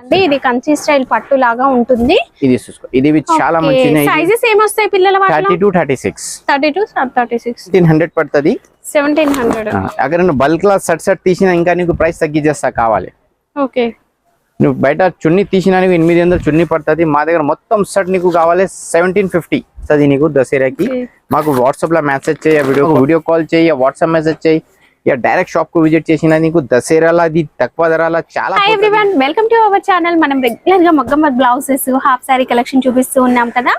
అండి. ఇది కంచి స్టైల్ పట్టు లాగా ఉంటుంది. ఇది చూసుకో. ఇది చాలా మంచి సైజెస్ ఏమొస్తాయి పిల్లల thirty two thirty six. Thirty two thirty six. Hundred పడుతుంది. సెవెంటీన్ హండ్రెడ్ అక్కడ నువ్వు బల్క్ లా సట్ సట్ తీసినా ఇంకా నీకు ప్రైస్ తగ్గించేస్తా కావాలి. ఓకే. నువ్వు బయట చున్ని తీసినా నీకు ఎనిమిది వందలు చున్ని పడుతుంది. మా దగ్గర మొత్తం షర్ట్ నీకు కావాలి సెవెంటీన్ ఫిఫ్టీ అది నీకు దసరాకి. మాకు వాట్సాప్లో మెసేజ్ చేయ వీడియో వీడియో కాల్ చేయి వాట్సాప్ మెసేజ్ చేయి. ఇక డైరెక్ట్ షాప్కు విజిట్ చేసిన నీకు దసరాల అది తక్కువ ధరల చాలా వెల్కమ్ టు అవర్ ఛానల్ మనం రెగ్యులర్గా మగ్గం బ్లౌజెస్ హాఫ్ సారీ కలెక్షన్ చూపిస్తూ ఉన్నాం కదా.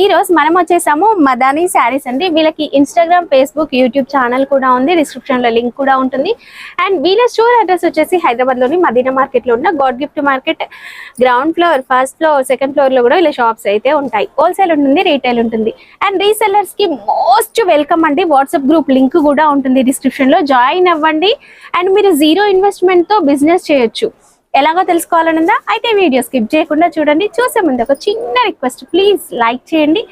ఈ రోజు మనం వచ్చేసాము మదానీ శారీస్ అండి. వీళ్ళకి ఇన్స్టాగ్రామ్ ఫేస్బుక్ యూట్యూబ్ ఛానల్ కూడా ఉంది. డిస్క్రిప్షన్లో లింక్ కూడా ఉంటుంది. అండ్ వీళ్ళ స్టోర్ అడ్రస్ వచ్చేసి హైదరాబాద్లోని మదీనా మార్కెట్లో ఉన్న God gift market ground floor first floor second ఫ్లోర్లో కూడా ఇలా షాప్స్ అయితే ఉంటాయి. హోల్సేల్ ఉంటుంది రీటైల్ ఉంటుంది. అండ్ రీసెల్లర్స్కి మోస్ట్ వెల్కమ్ అండి. వాట్సాప్ గ్రూప్ లింక్ కూడా ఉంటుంది డిస్క్రిప్షన్లో. జాయిన్ అవ్వండి. అండ్ మీరు జీరో ఇన్వెస్ట్మెంట్తో బిజినెస్ చేయొచ్చు. ఎలాగో తెలుసుకోవాలనుందా? అయితే వీడియో స్కిప్ చేయకుండా చూడండి. చూసే ముందు ఒక చిన్న రిక్వెస్ట్. ప్లీజ్ లైక్ చేయండి.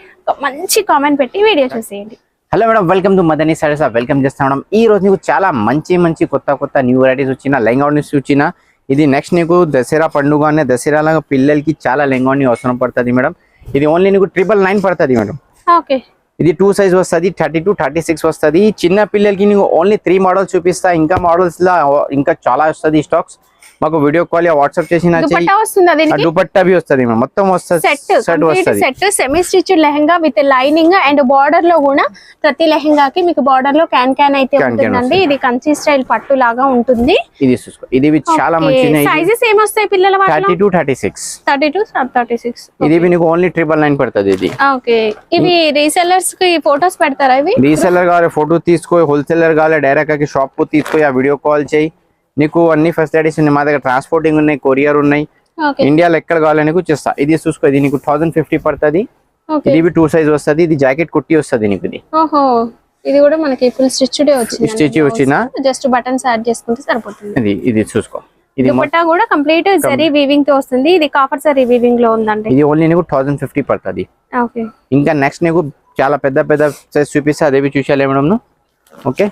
మంచి కామెంట్ పెట్టి వీడియో చూసేయండి. Hello madam welcome to Madani Sarees welcome చేస్తా మేడం. ఈ రోజు నీకు చాలా మంచి మంచి కొత్త కొత్త న్యూ వెరైటీస్ వచ్చిన లెంగా న్యూస్ వచ్చిన ఇది నెక్స్ట్ నీకు దసరా పండుగ అనే దసరా పిల్లలకి చాలా లెంగా అవసరం పడుతుంది మేడం. ఇది ఓన్లీ నీకు ట్రిపుల్ నైన్ పడుతుంది మేడం. ఓకే. ఇది టూ సైజ్ వస్తుంది థర్టీ టు థర్టీ సిక్స్ వస్తుంది. చిన్న పిల్లలకి నీకు ఓన్లీ త్రీ మోడల్స్ చూపిస్తా ఇంకా మోడల్స్ లా ఇంకా చాలా వస్తుంది స్టాక్స్ మాకు వీడియో కాల్ వాట్సాప్ చేసిన దుపట్టా బి వస్తుంది మొత్తం వస్తుంది. సెట్ వస్తుంది. Set semi stitch lehenga with lining and బార్డర్లో కూడా ప్రతి లెహంగాకి మీకు బార్డర్లో క్యాన్ క్యాన్ అయితే ఉంటుందండి. ఇది కంచి స్టైల్ పట్టు లాగా ఉంటుంది. ఇది చూసుకో. ఇది చాలా మంచి సైజెస్ ఏమొస్తాయి పిల్లల thirty two thirty six thirty two thirty six ఇది నీకు ఓన్లీ ట్రిపుల్ నైన్ పడుతుంది ఇది. ఓకే ఇవి రీసెల్లర్స్కి ఫొటోస్ పెడతారా ఇవి? రీసెల్లర్ కావాలి ఫోటో తీసుకో. హోల్సేలర్ కావాలి డైరెక్ట్ షాప్కు తీసుకో. ఆ వీడియో కాల్ చేయి. నీకు అన్ని ఫెసిలిటీస్ ఉన్నాయి. మా దగ్గర ట్రాన్స్పోర్టింగ్ ఉన్నాయి కొరియర్ ఉన్నాయి. ఇండియాలో ఎక్కడ కావాలి నీకు చేస్తా ఇది చూసుకో ఇది నీకు థౌసండ్ ఫిఫ్టీ పడుతుంది. ఇది టూ సైజ్ వస్తుంది ఇది జాకెట్ కుట్టి వస్తుంది నీకు ఇది. ఇది కూడా మనకి ఫుల్ స్టిచ్డ్ వచ్చింది Stitch వచ్చిన? జస్ట్ బటన్స్ యాడ్ చేసుకుంటే సరిపోతుంది. ఇది ఇది చూసుకో. ఇది దుపట్టా కూడా కంప్లీట్ జరీ వీవింగ్తో వస్తుంది. ఇది కాపర్ జరీ వీవింగ్లో ఉందండి. ఇది ఓన్లీ నీకు థౌసండ్ ఫిఫ్టీ పడుతుంది. ఓకే ఇంకా నెక్స్ట్ నీకు చాలా పెద్ద పెద్ద సైజ్ చూపిస్తే అదేవి చూసాలే మేడం ఓకే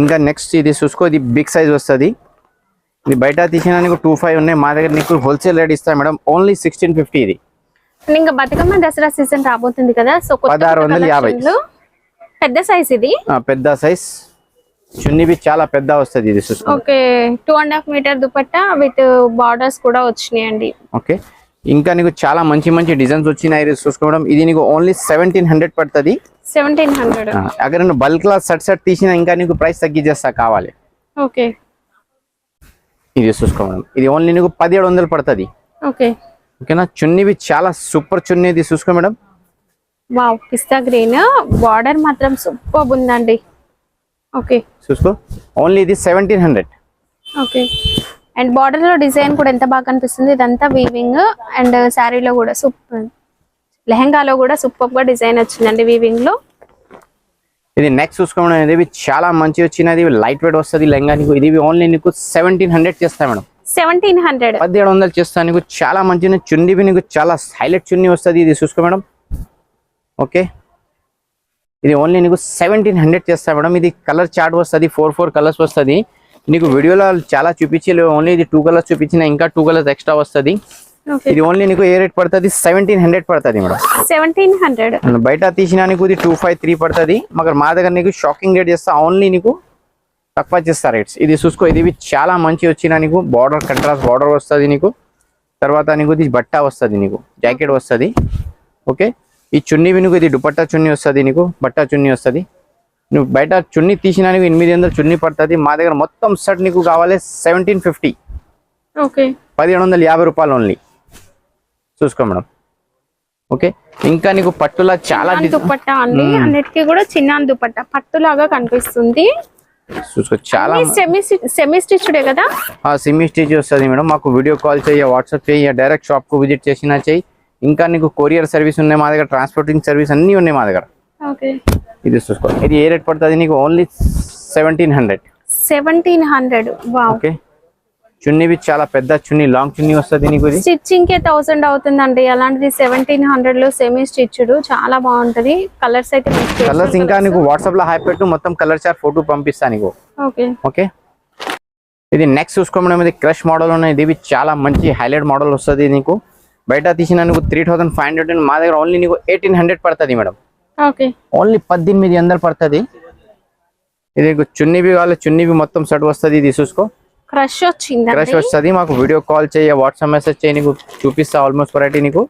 ఇంకా నెక్స్ట్ ఇది చూసుకో ఇది బిగ్ సైజ్ వస్తుంది. ఇది బయట తీసిన నీకు టూ ఫైవ్ ఉన్నాయి మా దగ్గర నీకు హోల్సేల్ రేట్ ఇస్తాయి మేడం ఓన్లీ సిక్స్టీన్ ఫిఫ్టీ ఇది. ఇంకా బతుకమ్మ దసరా సీజన్ రాబోతుంది కదా సో పదహారు వందల యాభై. పెద్ద సైజ్ ఇది. పెద్ద సైజ్ చున్నీవి చాలా పెద్ద వస్తుంది ఇది చూసుకో. Okay two and half metre dupatta with borders కూడా వచ్చినాయండి. ఓకే ఇంకా నీకు చాలా మంచి మంచి డిజైన్స్ వచ్చినాయి ఇది చూసుకో మేడం. ఇది నీకు ఓన్లీ సెవెంటీన్ హండ్రెడ్ పడుతుంది. సెవెంటీన్ హండ్రెడ్ అక్కడ నువ్వు బల్క్ లా సట్ సట్ తీసినా ఇంకా నీకు ప్రైస్ తగ్గించేస్తా కావాలి. ఓకే. ఇది చూసుకో మేడం. ఇది ఓన్లీ నీకు పదిహేడు వందలు పడుతుంది. ఓకే. ఓకేనా? చున్నీవి చాలా సూపర్ చున్నీ ఇది చూసుకో madam. Wow pista green. Border మాత్రం సూపర్ ఉందండి. ఓకే. చూసుకో. ఓన్లీ ఇది సెవెంటీన్ హండ్రెడ్ ఓకే. అండ్ బార్డర్లో డిజైన్ కూడా ఎంత బాగా కనిపిస్తుంది? ఇదంతా వీవింగ్ అండ్ శారీలో కూడా సూపర్ లెహంగాలో కూడా సూపర్గా డిజైన్ వచ్చిందండి వీవింగ్లో ఇది నెక్స్ట్ చూసుకోవడం ఇది చాలా మంచి వచ్చినది లైట్ వెయిట్ వస్తుంది లెంగా నీకు. ఇది ఓన్లీ నీకు సెవెంటీన్ హండ్రెడ్ చేస్తా మేడం. సెవెంటీన్ హండ్రెడ్ పదిహేడు వందలు చేస్తా. నీకు చాలా మంచి చున్నీవి నీకు చాలా హైలైట్ చున్నీ వస్తుంది. ఇది చూసుకో మేడం. ఓకే. ఇది ఓన్లీ నీకు సెవెంటీన్ హండ్రెడ్ చేస్తా మేడం. ఇది కలర్ చార్ట్ వస్తుంది. ఫోర్ ఫోర్ కలర్స్ వస్తుంది. నీకు వీడియోలో చాలా చూపించి ఓన్లీ ఇది టూ కలర్స్ చూపించిన. ఇంకా టూ కలర్స్ ఎక్స్ట్రా వస్తుంది. ఇది ఓన్లీ నీకు ఏ రేట్ పడుతుంది? సెవెంటీన్ హండ్రెడ్ పడుతుంది మేడం. సెవెంటీన్ హండ్రెడ్ బయట తీసినా నీకు ఇది టూ ఫైవ్ త్రీ పడుతుంది. మగర్ మా దగ్గర నీకు షాకింగ్ రేట్ చేస్తా ఓన్లీ నీకు తక్కువ చేస్తా రేట్స్ ఇది చూసుకో ఇది చాలా మంచి వచ్చిన నీకు బార్డర్ కంట్రాస్ట్ బార్డర్ వస్తుంది నీకు. తర్వాత నీకు ఇది బట్ట వస్తుంది నీకు జాకెట్ వస్తుంది. ఓకే ఈ చున్నీవి నీకు ఇది దుపట్టా చున్నీ వస్తుంది నీకు బట్ట చున్నీ వస్తుంది. నువ్వు బయట చున్నీ తీసినా నీకు ఎనిమిది వందలు చున్నీ పడుతుంది. మా దగ్గర మొత్తం సెట్ నీకు కావాలి సెవెంటీన్ ఫిఫ్టీ ఓకే పదిహేడు వందల యాభై రూపాయలు ఓన్లీ చూసుకో మేడం. ఓకే? ఇంకా నీకు పట్టులా చాలా దుపట్టా అండి. అన్నిటికీ కూడా చిన్న దుపట్టా పట్టులాగా కనిపిస్తుంది. చూసుకో చాలా సెమీ స్టిచ్డే కదా? సిమి స్టిచ్ వస్తుంది మేడం. మాకు వీడియో కాల్ చేయ వాట్సాప్ చేయ డైరెక్ట్ షాప్కు విజిట్ చేసినా చేయి. ఇంకా నీకు కొరియర్ సర్వీస్ ఉన్నాయి మా దగ్గర ట్రాన్స్పోర్టింగ్ సర్వీస్ అన్నీ ఉన్నాయి మా దగ్గర. ఓకే. ఇది చూసుకో. ఇది ఏ రేట్ పడుతుంది నీకు? Only seventeen hundred seventeen hundred wow okay చున్నీవి చాలా పెద్ద చున్నీ లాంగ్ చున్నీ వస్తుంది నీకు ఇది? స్టిచ్చింగ్ కే థౌసండ్ అవుతుందండి. అలాంటిది సెవెంటీన్ హండ్రెడ్లో సెమీ స్టిచ్డ్ చాలా బాగుంటది. కలర్స్ అయితే కలర్స్ ఇంకా నీకు వాట్సాప్లో హై పెట్టు. మొత్తం కలర్ చార్ ఫోటో పంపిస్తా నీకు. ఓకే. ఓకే? ఇది నెక్స్ట్ చూసుకోవడం ఇది క్రష్ మోడల్ ఉన్నాయి. ఇది చాలా మంచి హైలైట్ మోడల్ వస్తుంది నీకు. బయట తీసిన నీకు త్రీ థౌసండ్ ఫైవ్ హండ్రెడ్ మా దగ్గర ఓన్లీ నీకు ఎయిటీన్ హండ్రెడ్ పడుతుంది మేడం. ఓకే. ఓన్లీ పద్దెనిమిది వందలు పడుతుంది. ఇది నీకు చున్నీవి కావాలి. చున్నీవి మొత్తం సెట్ వస్తుంది. ఇది చూసుకో. క్రష్ వచ్చింది క్రష్ వస్తుంది. మాకు వీడియో కాల్ చేయ వాట్సాప్ మెసేజ్ చేయి నీకు చూపిస్తా ఆల్మోస్ట్ వెరైటీ నీకు.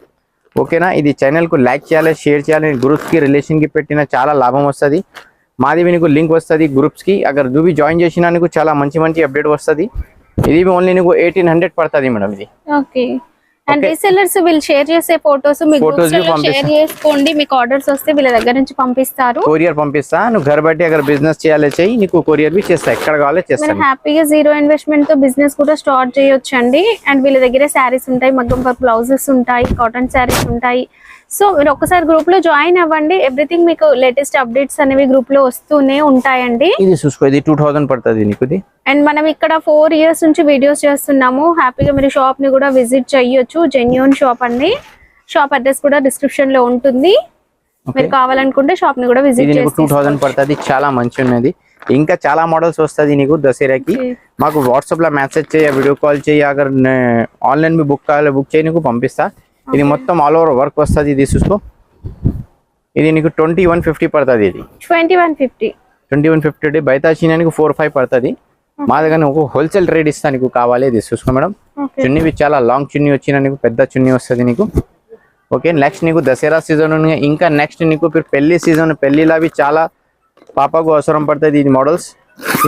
ఓకేనా ఇది ఛానల్కు లైక్ చేయాలి షేర్ చేయాలి గ్రూప్స్కి రిలేషన్కి పెట్టిన చాలా లాభం వస్తుంది. మాది నీకు లింక్ వస్తుంది గ్రూప్స్కి. అగర్ నువ్వు జాయిన్ చేసినా నీకు చాలా మంచి మంచి అప్డేట్ వస్తుంది. ఇది ఓన్లీ నీకు ఎయిటీన్ హండ్రెడ్ పడుతుంది మేడం ఇది. ఓకే అండ్ రీసెల్లర్స్ వీళ్ళు షేర్ చేసే ఫోటోస్. షేర్ చేసుకోండి. మీకు ఆర్డర్స్ వస్తే వీళ్ళ దగ్గర నుంచి పంపిస్తారు. కొరియర్ పంపిస్తా. నువ్వు घर బట్టి అగర్ బిజినెస్ చేయాలి చెయ్యి. నీకు కొరియర్ బి చేస్తా. ఎక్కడ కావాలో మీరు చేస్తాను. హ్యాపీగా జీరో ఇన్వెస్ట్మెంట్తో బిజినెస్ కూడా స్టార్ట్ చేయొచ్చు అండి అండ్ వీళ్ళ దగ్గర శారీస్ ఉంటాయి. మగ్గం వర్క్ బ్లౌజెస్ ఉంటాయి. కాటన్ శారీస్ ఉంటాయి. సో మీరు ఒకసారి గ్రూప్లో జాయిన్ అవ్వండి. ఎవ్రీథింగ్ మీకు లేటెస్ట్ అప్డేట్స్ అనేవి గ్రూప్లో వస్తూనే ఉంటాయండి. ఇది చూసుకో. ఇది టూ థౌసండ్ పడుతుంది నీకు అండ్ మనం ఇక్కడ ఫోర్ ఇయర్స్ నుంచి వీడియోస్ చేస్తున్నాము. హ్యాపీగా మీరు షాప్ని కూడా విజిట్ చేయొచ్చు. జెన్యున్ షాప్ అండి. షాప్ అడ్రస్ కూడా డిస్క్రిప్షన్లో ఉంటుంది. మీరు కావాలనుకుంటే షాప్ని కూడా విజిట్ టూ థౌసండ్ పడుతుంది. చాలా మంచి ఉన్నది ఇంకా చాలా మోడల్స్ వస్తుంది నీకు దసరాకి. మాకు వాట్సాప్లో మెసేజ్ చేయ వీడియో కాల్ చేయి. అగర్ ఆన్లైన్ మీ బుక్ కావాలి బుక్ చేయి నీకు పంపిస్తా. ఇది మొత్తం ఆల్ ఓవర్ వర్క్ వస్తుంది ఇది చూసుకో. ఇది నీకు ట్వంటీ వన్ ఫిఫ్టీ పడుతుంది ఇది. Twenty one fifty twenty one fifty బయట నీకు ఫోర్ ఫైవ్ పడుతుంది. మా దగ్గర ఒక హోల్సేల్ రేట్ ఇస్తా నీకు కావాలి ఇది చూసుకో మేడం. చున్నీవి చాలా లాంగ్ చున్నీ వచ్చిన నీకు పెద్ద చున్నీ వస్తుంది నీకు. ఓకే నెక్స్ట్ నీకు దసరా సీజన్ ఇంకా నెక్స్ట్ నీకు పెళ్ళి సీజన్ పెళ్ళిలో అవి చాలా పాపకు అవసరం పడుతుంది ఇది మోడల్స్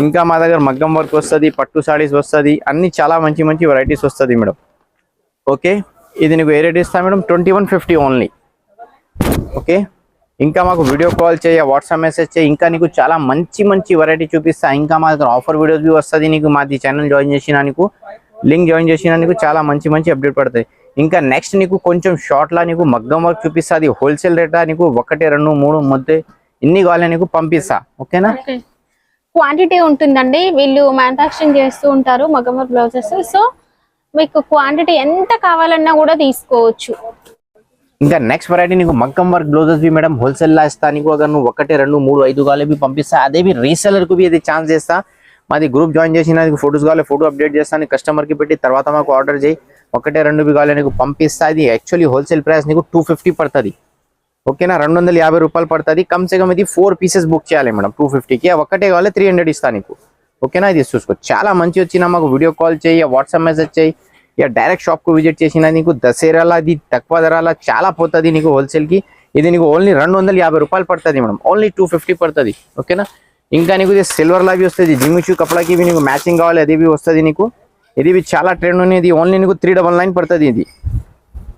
ఇంకా మా దగ్గర మగ్గం వర్క్ వస్తుంది పట్టు సారీస్ వస్తుంది అన్ని చాలా మంచి మంచి వెరైటీస్ వస్తుంది మేడం. ఓకే ఇది నీకు ఏ రేట్ ఇస్తా madam? Twenty one fifty only okay? ఇంకా మాకు వీడియో కాల్ చేయ వాట్సాప్ మెసేజ్ చేయి. ఇంకా నీకు చాలా మంచి మంచి వెరైటీ చూపిస్తా. ఇంకా మా దగ్గర ఆఫర్ వీడియోస్ బి వస్తుంది నీకు. మాది ఛానల్ జాయిన్ చేసిన నీకు లింక్ జాయిన్ చేసిన నీకు చాలా మంచి మంచి అప్డేట్ పడుతుంది ఇంకా నెక్స్ట్ నీకు కొంచెం షార్ట్ లా నీకు మగ్గం వర్క్ చూపిస్తా అది హోల్సేల్ రేటా నీకు ఒకటి రెండు మూడు మధ్య ఇన్ని కావాలి నీకు పంపిస్తా. ఓకేనా క్వాంటిటీ ఉంటుందండి. వీళ్ళు మ్యానుఫాక్చరింగ్ చేస్తూ ఉంటారు మగమర్ బ్లౌజెస్ సో మీకు క్వాంటిటీ ఎంత కావాలన్నా కూడా తీసుకోవచ్చు. ఇంకా నెక్స్ట్ వెరైటీ నీకు మక్కం వర్క్ బ్లౌజెస్ బి మేడం హోల్సేల్ లా ఇస్తా. నీకు అగర్ నువ్వు ఒకటి రెండు మూడు ఐదు కావాలి పంపిస్తా. అదే బి రీసెలర్ బి అది ఛాన్స్ చేస్తా. మాది గ్రూప్ జాయిన్ చేసిన నీకు ఫోటోస్ కావాలి ఫోటో అప్డేట్ చేస్తాను కస్టమర్కి పెట్టి తర్వాత మాకు ఆర్డర్ చేయి. ఒకటే రెండు బి కావాలి నీకు పంపిస్తా. ఇది యాక్చువల్లీ హోల్సేల్ ప్రైస్ నీకు టూ ఫిఫ్టీ పడుతుంది. ఓకేనా? రెండు వందల యాభై రూపాయలు పడుతుంది. కమ్సే కమ్ ఇది ఫోర్ పీసెస్ బుక్ చేయాలి మేడం టూ ఫిఫ్టీకి ఒకటే కావాలి త్రీ హండ్రెడ్ ఇస్తా నీకు. ఓకేనా? ఇది చూసుకో. చాలా మంచి వచ్చిన మాకు వీడియో కాల్ చేయి వాట్సాప్ మెసేజ్ చేయి. ఇక డైరెక్ట్ షాప్కు విజిట్ చేసిన నీకు దసరాల ఇది తక్కువ ధరల చాలా పోతుంది నీకు హోల్సేల్కి ఇది నీకు ఓన్లీ రెండు వందల యాభై రూపాయలు పడుతుంది మేడం. ఓన్లీ టూ ఫిఫ్టీ పడుతుంది. ఓకేనా ఇంకా నీకు ఇది సిల్వర్ లావి వస్తుంది. జిమ్మిచు కపడాకి ఇవి నీకు మ్యాచింగ్ కావాలి అది బి వస్తుంది నీకు. ఇది చాలా ట్రెండ్ ఉన్నది. ఓన్లీ నీకు త్రీ డబల్ నైన్ పడుతుంది ఇది.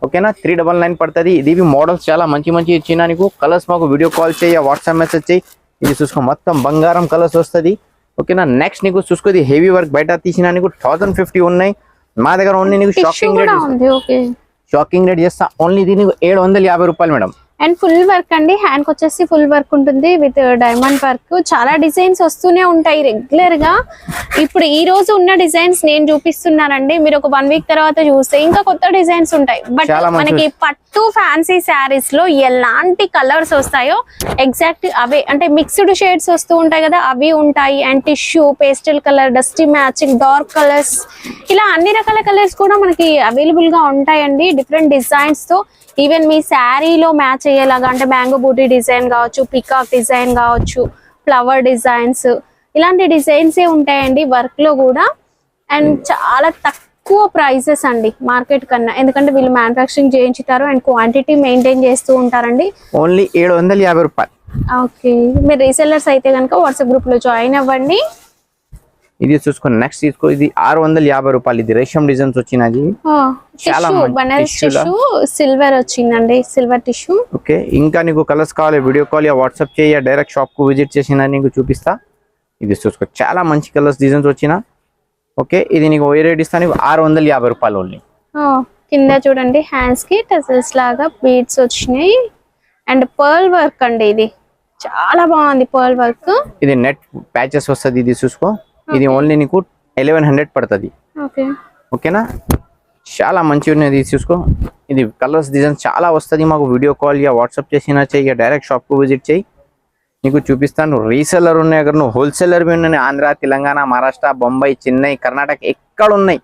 ఓకేనా త్రీ డబల్ నైన్ పడుతుంది. ఇది మోడల్స్ చాలా మంచి మంచి ఇచ్చిన నీకు. కలర్స్ మాకు వీడియో కాల్ చేయి వాట్సాప్ మెసేజ్ చేయి. ఇది చూసుకో మొత్తం బంగారం కలర్స్ వస్తుంది. ఓకేనా నెక్స్ట్ నీకు చూసుకో ఇది హెవీ వర్క్ బయట తీసిన నీకు థౌసండ్ ఫిఫ్టీ ఉన్నాయి. మా దగ్గర ఓన్లీ నీకు షాకింగ్ రేట్ షాకింగ్ రేట్ చేస్తా. ఓన్లీ ఇది నీకు ఏడు వందల యాభై రూపాయలు మేడం. అండ్ ఫుల్ వర్క్ అండి. హ్యాండ్కి వచ్చేసి ఫుల్ వర్క్ ఉంటుంది విత్ డైమండ్ వర్క్ చాలా డిజైన్స్ వస్తూనే ఉంటాయి రెగ్యులర్గా. ఇప్పుడు ఈ రోజు ఉన్న డిజైన్స్ నేను చూపిస్తున్నానండి. మీరు ఒక వన్ వీక్ తర్వాత చూస్తే ఇంకా కొత్త డిజైన్స్ ఉంటాయి. బట్ మనకి పట్టు ఫ్యాన్సీ శారీస్లో ఎలాంటి కలర్స్ వస్తాయో ఎగ్జాక్ట్ అవే. అంటే మిక్స్డ్ షేడ్స్ వస్తూ ఉంటాయి కదా అవి ఉంటాయి. And tissue pastel colour dusty matching dark colours ఇలా అన్ని రకాల కలర్స్ కూడా మనకి అవైలబుల్గా ఉంటాయండి. డిఫరెంట్ డిజైన్స్తో ఈవెన్ మీ శారీలో మ్యాచ్ అయ్యేలాగా అంటే మ్యాంగో బూటీ డిజైన్ కావచ్చు పికాక్ డిజైన్ కావచ్చు ఫ్లవర్ డిజైన్స్ ఇలాంటి డిజైన్స్ ఏ ఉంటాయండి వర్క్లో కూడా. అండ్ చాలా తక్కువ ప్రైసెస్ అండి మార్కెట్ కన్నా. ఎందుకంటే వీళ్ళు మ్యానుఫాక్చరింగ్ చేయించుతారు అండ్ క్వాంటిటీ మెయింటైన్ చేస్తూ ఉంటారండి. ఓన్లీ ఏడు వందల యాభై రూపాయలు. ఓకే మీరు రీసెల్లర్స్ అయితే కనుక వాట్సాప్ గ్రూప్లో జాయిన్ అవ్వండి. ఇది చూసుకో నెక్స్ట్ తీసుకో ఇది ఆరు వందల యాభై రూపాయలు. ఇది రేషం డిజైన్స్ వచ్చినది సిల్వర్ వచ్చిందండి. Silver tissue okay. ఇంకా నీకు కలర్స్ కావాలి వీడియో కాల్ యా వాట్సాప్ చేయ డైరెక్ట్ షాప్కు విజిట్ చేసిన నీకు చూపిస్తా. ఇది చూసుకో. చాలా మంచి కలర్స్ డిజైన్స్ వచ్చిన. ఓకే. ఇది నీకు ఏ రేట్ ఇస్తా నీకు ఆరు వందల యాభై రూపాయలు ఓన్లీ కింద చూడండి. హ్యాండ్స్కి టజల్స్ లాగా బీడ్స్ వచ్చినాయి. అండ్ పర్ల్ వర్క్ అండి ఇది. చాలా బాగుంది పర్ల్ వర్క్ ఇది నెట్ ప్యాచెస్ వస్తుంది ఇది చూసుకో. ఇది ఓన్లీ నీకు ఎలెవెన్ హండ్రెడ్ పడుతుంది. ఓకే ఓకేనా చాలా మంచిగా ఉన్నది చూసుకో. ఇది కలర్స్ డిజైన్స్ చాలా వస్తుంది మాకు. వీడియో కాల్ యా వాట్సాప్ చేసినా చెయ్యి డైరెక్ట్ షాప్కు విజిట్ చేయి. నీకు చూపిస్తాను. రీసెల్లర్ ఉన్నాయి అక్కడ నువ్వు. హోల్సేలర్ ఉన్నాయి. ఆంధ్ర తెలంగాణ మహారాష్ట్ర బొంబాయి చెన్నై కర్ణాటక ఎక్కడ ఉన్నాయి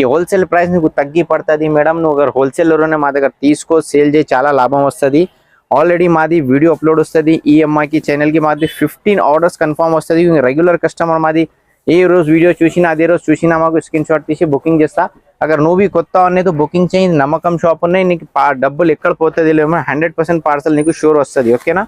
ఈ హోల్సేల్ ప్రైస్ నీకు తగ్గి పడుతుంది మేడం. నువ్వు అगर హోల్సేలర్ ఉన్నాయి మా దగ్గర తీసుకో. సేల్ చేయి చాలా లాభం వస్తుంది. ఆల్రెడీ మాది వీడియో అప్లోడ్ వస్తుంది. ఈ అమ్మాయికి ఛానల్కి మాది ఫిఫ్టీన్ ఆర్డర్స్ కన్ఫర్మ్ వస్తుంది. రెగ్యులర్ కస్టమర్ మాది ఏ రోజు వీడియో చూసినా అదే రోజు చూసినా మాకు స్క్రీన్ షాట్ తీసి బుకింగ్ చేస్తా. అगर నువ్వు కొత్త అనేది బుకింగ్ చేయి నమ్మకం షాప్ ఉన్నాయి నీకు డబ్బులు ఎక్కడ పోతుంది లేమో హండ్రెడ్ పర్సెంట్ పార్సల్ నీకు షూర్ వస్తుంది ఓకేనా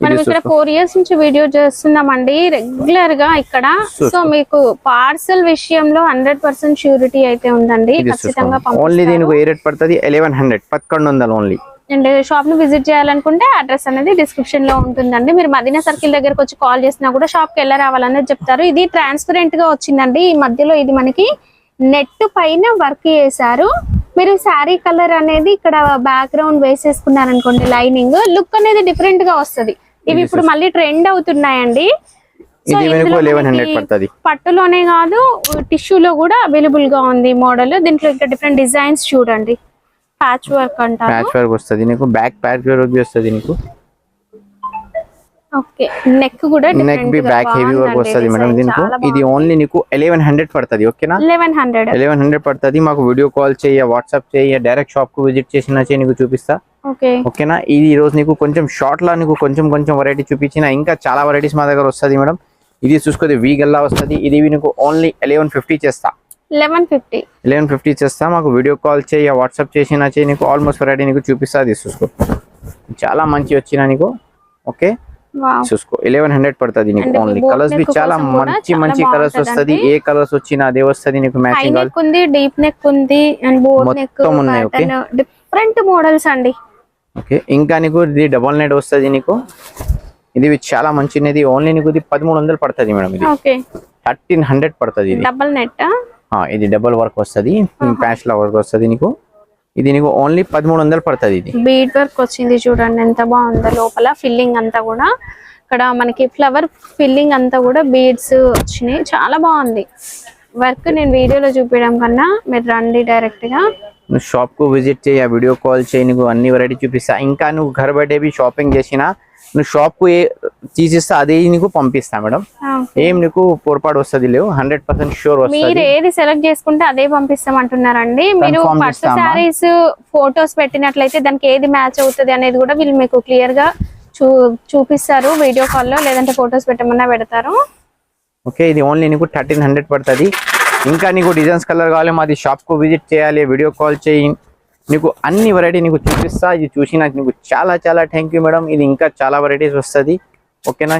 మనం ఇక్కడ. ఫోర్ ఇయర్స్ నుంచి వీడియో చేస్తున్నామండి రెగ్యులర్గా ఇక్కడ. సో మీకు పార్సల్ విషయంలో హండ్రెడ్ పర్సెంట్ షూరిటీ అయితే ఉందండి ఖచ్చితంగా ఓన్లీ దీనికి ఏ రేట్ పడుతుంది? ఎలెవెన్ హండ్రెడ్ పదకొండు వందలు ఓన్లీ అండ్ షాప్ని విజిట్ చేయాలనుకుంటే అడ్రస్ అనేది డిస్క్రిప్షన్లో ఉంటుందండి. మీరు మదీనా సర్కిల్ దగ్గరకు వచ్చి కాల్ చేసినా కూడా షాప్కి వెళ్ళి రావాలనేది చెప్తారు. ఇది ట్రాన్స్పరెంట్గా వచ్చిందండి. ఈ మధ్యలో ఇది మనకి నెట్ పైన వర్క్ చేశారు. మీరు శారీ కలర్ అనేది ఇక్కడ బ్యాక్గ్రౌండ్ వేసేసుకున్నారనుకోండి లైనింగ్ లుక్ అనేది డిఫరెంట్గా వస్తది. ఇవి ఇప్పుడు మళ్ళీ ట్రెండ్ అవుతున్నాయండి. పట్టులోనే కాదు టిష్యూలో కూడా అవైలబుల్గా ఉంది మోడల్ దీంట్లో ఇంకా డిఫరెంట్ డిజైన్స్ చూడండి. ప్యాచ్ వర్క్ అంటారు ప్యాచ్ వర్క్ వస్తుంది. నీకు బ్యాక్ ప్యాచ్ వర్క్ వస్తుంది నీకు. ఓకే నెక్ కూడా నెక్ బి బ్యాక్ హెవీ వర్క్ వస్తుంది మేడం దీనికి. ఇది ఓన్లీ నీకు ఎలెవెన్ హండ్రెడ్ పడుతుంది ఓకేనా లెవెన్ హండ్రెడ్ ఎలెవెన్ హండ్రెడ్ పడుతుంది. మాకు వీడియో కాల్ చేయ వాట్సాప్ చేయ డైరెక్ట్ షాప్కు విజిట్ చేసినా చేయి నీకు చూపిస్తా. ఓకే ఓకేనా ఇది ఈ రోజు నీకు కొంచెం షార్ట్ లా నీకు కొంచెం కొంచెం వెరైటీ చూపించిన. ఇంకా చాలా వెరైటీస్ మా దగ్గర వస్తుంది మేడం ఇది చూసుకోది వీ గల్లా వస్తుంది. ఇది నీకు ఓన్లీ ఎలెవెన్ ఫిఫ్టీ చేస్తా. Eleven fifty. ఎలెవెన్ ఫిఫ్టీ చేస్తా మాకు వీడియో కాల్ చేయ వాట్సాప్ చేసినా చేయి నీకు ఆల్మోస్ట్ వెరైటీ నీకు చూపిస్తా అది చూసుకో. చాలా మంచి వచ్చిన నీకు ఓకే? చూసుకో ఎలెవెన్ హండ్రెడ్ పడుతుంది నీకు ఓన్లీ కలర్స్ బి చాలా మంచి మంచి కలర్స్ వస్తుంది. ఏ కలర్స్ వచ్చినా అదే వస్తుంది నీకు మ్యాచింగ్ ఉంది డీప్ నెక్ ఉంది అండ్ బోర్డ్ నెక్ ఉన్నాయి, okay? డిఫరెంట్ మోడల్స్ అండి. ఓకే ఇంకా నీకు ఇది డబల్ నెట్ వస్తుంది నీకు. ఇది చాలా మంచిది ఓన్లీ నీకు ఇది పదమూడు వందలు పడుతుంది మేడం ఇది. ఓకే. థర్టీన్ హండ్రెడ్ పడుతుంది ఇది. డబల్ నెట్ ఇది డబల్ వర్క్ వస్తుంది. ప్యాచ్ లా వర్క్ వస్తుంది నీకు. ఇది నీకు ఓన్లీ పదమూడు వందలు పడుతుంది ఇది. బీడ్ వర్క్ వచ్చింది చూడండి ఎంత బాగుందో లోపల ఫిల్లింగ్ అంతా కూడా. ఇక్కడ మనకి ఫ్లవర్ ఫిల్లింగ్ అంతా కూడా బీడ్స్ వచ్చినాయి. చాలా బాగుంది. వర్క్ నేను వీడియోలో చూపించడం కన్నా మీరు రండి డైరెక్ట్గా. నువ్వు షాప్కు విజిట్ చేయి వీడియో కాల్ చేయి నువ్వు అన్ని వెరైటీ చూపిస్తా. ఇంకా నువ్వు ఘర్ బర్త్డే షాపింగ్ చేసినా నువ్వు షాప్కు ఏ తీసిస్తా అది నీకు పంపిస్తా మేడం ఏం నీకు పొరపాటు వస్తుంది లేవు హండ్రెడ్ పర్సెంట్ షూర్ మీరు ఏది సెలెక్ట్ చేసుకుంటే అదే పంపిస్తాం అంటున్నారండి మీరు పట్టు ఫోటోస్ ఫొటోస్ పెట్టినట్లయితే దానికి ఏది మ్యాచ్ అవుతుంది అనేది కూడా వీళ్ళు మీకు క్లియర్గా చూపిస్తారు వీడియో కాల్లో లేదంటే ఫొటోస్ పెట్టమన్నా పెడతారు. ఓకే ఇది ఓన్లీ నీకు థర్టీన్ హండ్రెడ్ పడుతుంది. ఇంకా నీకు డిజైన్స్ కలర్ కావాలి మాది షాప్కు విజిట్ చేయాలి వీడియో కాల్ చేయి. నీకు అన్ని వెరైటీ నీకు చూపిస్తా ఇది చూసి నాకు నీకు చాలా చాలా థ్యాంక్ యూ మేడం ఇది ఇంకా చాలా వెరైటీస్ వస్తుంది. ఓకేనా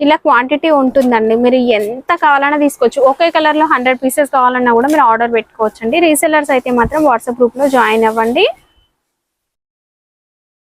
ఇలా క్వాంటిటీ ఉంటుందండి. మీరు ఎంత కావాలన్నా తీసుకోవచ్చు. ఒకే కలర్లో హండ్రెడ్ పీసెస్ కావాలన్నా కూడా మీరు ఆర్డర్ పెట్టుకోవచ్చు అండి రీసెలర్స్ అయితే మాత్రం వాట్సాప్ గ్రూప్లో జాయిన్ అవ్వండి.